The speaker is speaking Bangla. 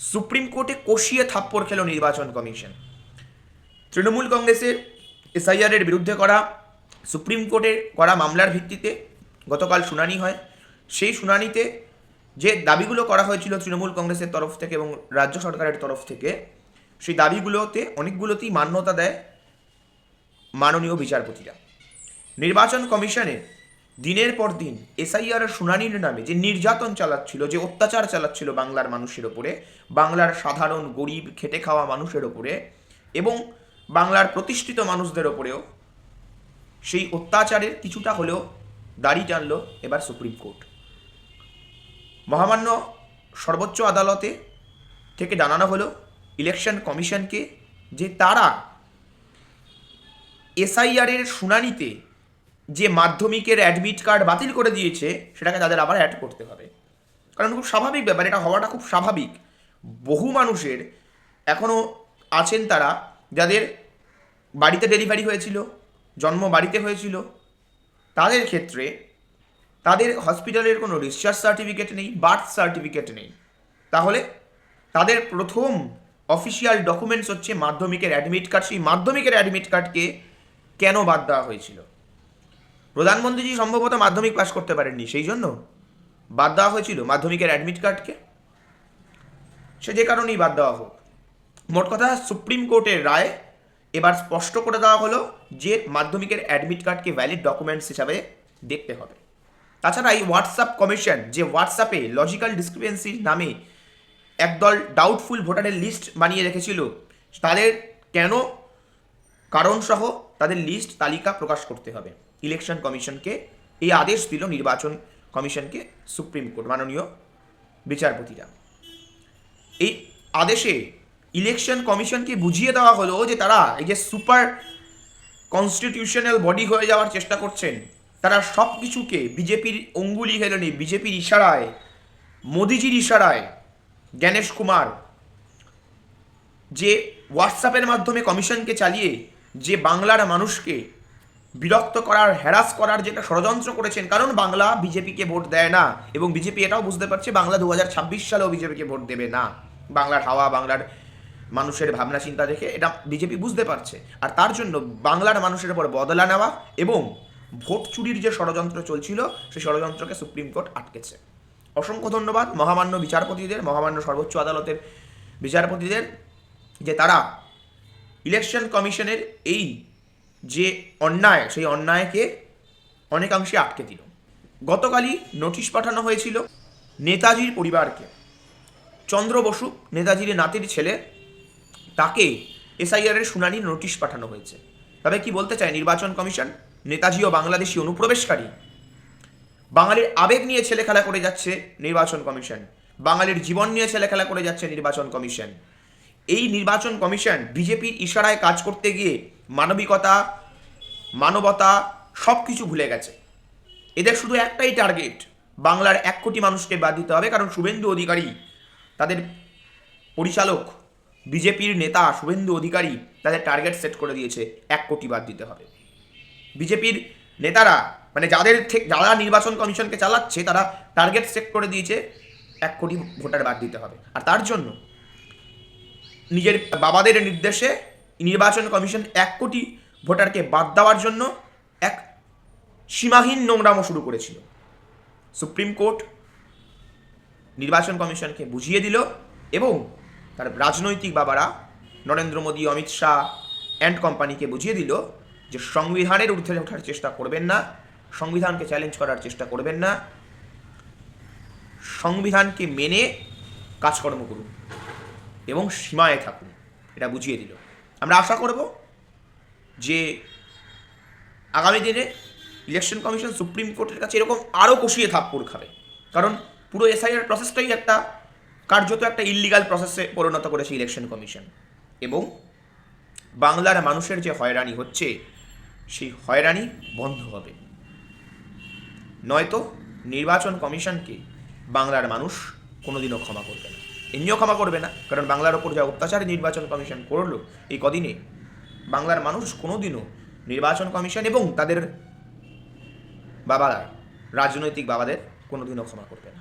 সুপ্রিম কোর্টে কষিয়ে থাপ্পড় খেল নির্বাচন কমিশন। তৃণমূল কংগ্রেসের এসআইআরের বিরুদ্ধে করা, সুপ্রিম কোর্টে করা মামলার ভিত্তিতে গতকাল শুনানি হয়। সেই শুনানিতে যে দাবিগুলো করা হয়েছিল তৃণমূল কংগ্রেসের তরফ থেকে এবং রাজ্য সরকারের তরফ থেকে, সেই দাবিগুলোতে অনেকগুলোতেই মান্যতা দেয় মাননীয় বিচারপতিরা। নির্বাচন কমিশনে দিনের পর দিন এসআইআর শুনানির নামে যে নির্যাতন চালাচ্ছিল, যে অত্যাচার চালাচ্ছিল বাংলার মানুষের ওপরে, বাংলার সাধারণ গরিব, খেটে খাওয়া মানুষের ওপরে এবং বাংলার প্রতিষ্ঠিত মানুষদের ওপরেও সেই অত্যাচারের কিছুটা হলেও দাড়ি টানল এবার সুপ্রিম কোর্ট। মহামান্য সর্বোচ্চ আদালতে থেকে জানানো হলো ইলেকশন কমিশনকে যে তারা এসআইআরের শুনানিতে যে মাধ্যমিকের অ্যাডমিট কার্ড বাতিল করে দিয়েছে, সেটাকে তাদের আবার অ্যাড করতে হবে। কারণ খুব স্বাভাবিক ব্যাপার, এটা হওয়াটা খুব স্বাভাবিক। বহু মানুষের এখনও আছেন তারা, যাদের বাড়িতে ডেলিভারি হয়েছিল, জন্ম বাড়িতে হয়েছিল। তাদের ক্ষেত্রে তাদের হসপিটালের কোনো ডিসচার্জ সার্টিফিকেট নেই বার্থ সার্টিফিকেট নেই। তাহলে তাদের প্রথম অফিসিয়াল ডকুমেন্টস হচ্ছে মাধ্যমিকের অ্যাডমিট কার্ড সেই মাধ্যমিকের অ্যাডমিট কার্ডকে কেন বাদ দেওয়া হয়েছিল? প্রধানমন্ত্রীজি সম্ভবত মাধ্যমিক পাশ করতে পারেননি, সেই জন্য? বাদ দেওয়া হয়েছিল মাধ্যমিকের অ্যাডমিট কার্ডকে সে যে কারণেই বাদ দেওয়া হোক। মোট কথা, সুপ্রিম কোর্টের রায় এবার স্পষ্ট করে দেওয়া হলো যে মাধ্যমিকের অ্যাডমিট কার্ডকে ভ্যালিড ডকুমেন্টস হিসাবে দেখতে হবে। তাছাড়া এই হোয়াটসঅ্যাপ কমিশন যে হোয়াটসঅ্যাপে লজিক্যাল ডিসক্রিপেন্সির নামে একদল ডাউটফুল ভোটারের লিস্ট বানিয়ে রেখেছিল, তাদের কেন, কারণসহ তাদের লিস্ট তালিকা প্রকাশ করতে হবে। ইলেকশন কমিশনকে, এই আদেশ দিল নির্বাচন কমিশনকে সুপ্রিম কোর্ট মাননীয় বিচারপতিরা। এই আদেশে ইলেকশন কমিশনকে বুঝিয়ে দেওয়া হলো যে তারা এই যে সুপার কনস্টিটিউশনাল বডি হয়ে যাওয়ার চেষ্টা করছেন, তারা সব কিছুকে বিজেপির অঙ্গুলি হেলনে বিজেপির ইশারায়, মোদিজির ইশারায়, জ্ঞানেশ কুমার, যে হোয়াটসঅ্যাপের মাধ্যমে কমিশনকে চালিয়ে যে বাংলার মানুষকে বিরক্ত করার হ্যারাস করার যেটা ষড়যন্ত্র করেছেন, কারণ বাংলা বিজেপিকে ভোট দেয় না এবং বিজেপি এটাও বুঝতে পারছে বাংলা দু হাজার ছাব্বিশ সালেও বিজেপিকে ভোট দেবে না। বাংলার হাওয়া, বাংলার মানুষের ভাবনা, চিন্তা দেখে এটা বিজেপি বুঝতে পারছে। আর তার জন্য বাংলার মানুষের উপর বদলা নেওয়া এবং ভোট চুরির যে ষড়যন্ত্র চলছিল, সেই ষড়যন্ত্রকে সুপ্রিম কোর্ট আটকেছে। অসংখ্য ধন্যবাদ মহামান্য বিচারপতিদের, মহামান্য সর্বোচ্চ আদালতের বিচারপতিদের, যে তারা ইলেকশন কমিশনের এই যে অন্যায়, সেই অন্যায়কে অনেকাংশে আটকে দিল। গতকালই নোটিশ পাঠানো হয়েছিল নেতাজির পরিবারকে। চন্দ্র বসু, নেতাজির নাতির ছেলে, তাকে এসআইআরের শুনানি নোটিশ পাঠানো হয়েছে। তবে কি বলতে চায় নির্বাচন কমিশন? নেতাজি ও বাংলাদেশি অনুপ্রবেশকারী। বাঙালির আবেগ নিয়ে ছেলে খেলা করে যাচ্ছে নির্বাচন কমিশন। বাঙালির জীবন নিয়ে ছেলে খেলা করে যাচ্ছে নির্বাচন কমিশন। এই নির্বাচন কমিশন বিজেপির ইশারায় কাজ করতে গিয়ে মানবিকতা, মানবতা সব কিছু ভুলে গেছে। এদের শুধু একটাই টার্গেট বাংলার এক কোটি মানুষকে বাদ দিতে হবে, কারণ শুভেন্দু অধিকারী তাদের পরিচালক, বিজেপির নেতা শুভেন্দু অধিকারী তাদের টার্গেট সেট করে দিয়েছে, এক কোটি বাদ দিতে হবে। বিজেপির নেতারা মানে যাদের যারা নির্বাচন কমিশনকে চালাচ্ছে, তারা টার্গেট সেট করে দিয়েছে, এক কোটি ভোটার বাদ দিতে হবে। আর তার জন্য নিজের বাবাদের নির্দেশে নির্বাচন কমিশন এক কোটি ভোটারকে বাদ দেওয়ার জন্য এক সীমাহীন নোংরামো শুরু করেছিল। সুপ্রিম কোর্ট নির্বাচন কমিশনকে বুঝিয়ে দিল এবং তার রাজনৈতিক বাবারা নরেন্দ্র মোদী, অমিত শাহ অ্যান্ড কোম্পানিকে বুঝিয়ে দিল যে সংবিধানের ঊর্ধ্বে ওঠার চেষ্টা করবেন না, সংবিধানকে চ্যালেঞ্জ করার চেষ্টা করবেন না, সংবিধানকে মেনে কাজকর্ম করুন। এবং সীমায় থাকুন। এটা বুঝিয়ে দিল। আমরা আশা করব যে আগামী দিনে ইলেকশন কমিশন সুপ্রিম কোর্টের কাছে এরকম আরও কষিয়ে থাপ্পড় খাবে। কারণ পুরো এসআইআর প্রসেসটাই একটা, কার্যত একটা ইলিগাল প্রসেসে পরিণত করেছে ইলেকশন কমিশন এবং বাংলার মানুষের যে হয়রানি হচ্ছে, সেই হয়রানি বন্ধ হবে। নয়তো নির্বাচন কমিশনকে বাংলার মানুষ কোনোদিনও ক্ষমা করবে না। এমনিও ক্ষমা করবে না, কারণ বাংলার ওপর যা অত্যাচার নির্বাচন কমিশন করল এই কদিনে, বাংলার মানুষ কোনোদিনও নির্বাচন কমিশন এবং তাদের বাবারা, রাজনৈতিক বাবাদের কোনোদিনও ক্ষমা করবে না।